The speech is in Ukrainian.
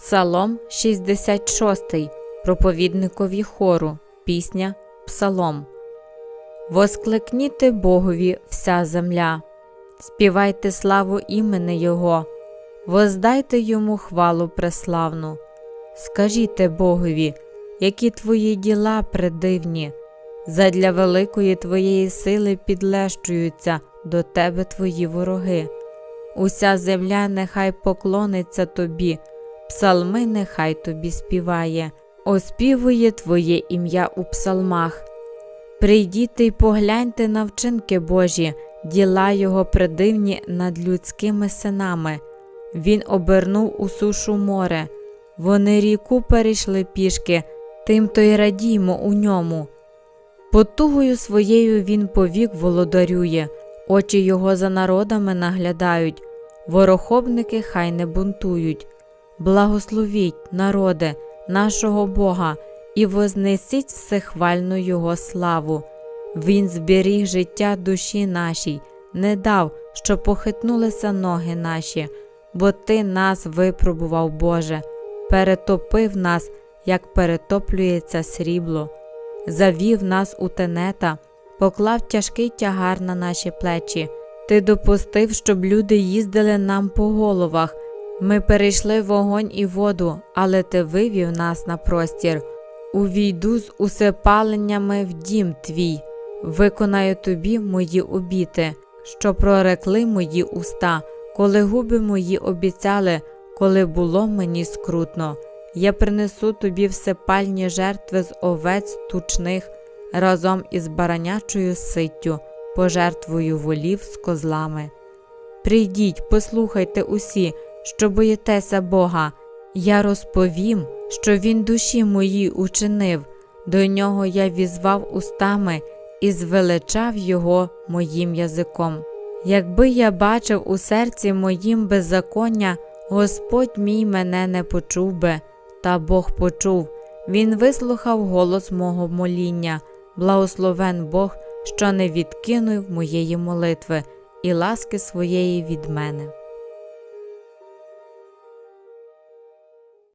Псалом 66. Проповідникові хору. Пісня Псалом. Воскликніте Богові вся земля, співайте славу імени Його, воздайте йому хвалу преславну. Скажіте Богові, які твої діла предивні, задля великої твоєї сили підлещуються до тебе твої вороги. Уся земля нехай поклониться тобі, псалми нехай тобі співає, оспівує Твоє ім'я у псалмах. Прийдіте й погляньте на вчинки Божі, діла Його придивні над людськими синами. Він обернув у сушу море, вони ріку перейшли пішки, тим то й радіймо у ньому. Потугою своєю він повік володарює, очі його за народами наглядають, ворохобники хай не бунтують. Благословіть, народе, нашого Бога, і вознесіть всехвальну Його славу. Він зберіг життя душі нашій, не дав, щоб похитнулися ноги наші, бо Ти нас випробував, Боже, перетопив нас, як перетоплюється срібло, завів нас у тенета, поклав тяжкий тягар на наші плечі. Ти допустив, щоб люди їздили нам по головах. Ми перейшли вогонь і воду, але ти вивів нас на простір. Увійду з усепаленнями в дім твій, виконаю тобі мої обіти, що прорекли мої уста, коли губи мої обіцяли, коли було мені скрутно. Я принесу тобі всепальні жертви з овець тучних разом із баранячою ситтю, пожертвую волів з козлами. Прийдіть, послухайте усі, що боїтеся Бога. Я розповім, що Він душі моїй учинив, до нього я візвав устами і звеличав його моїм язиком. Якби я бачив у серці моїм беззаконня, Господь мій мене не почув би, та Бог почув, Він вислухав голос мого моління, благословен Бог, що не відкинув моєї молитви і ласки своєї від мене.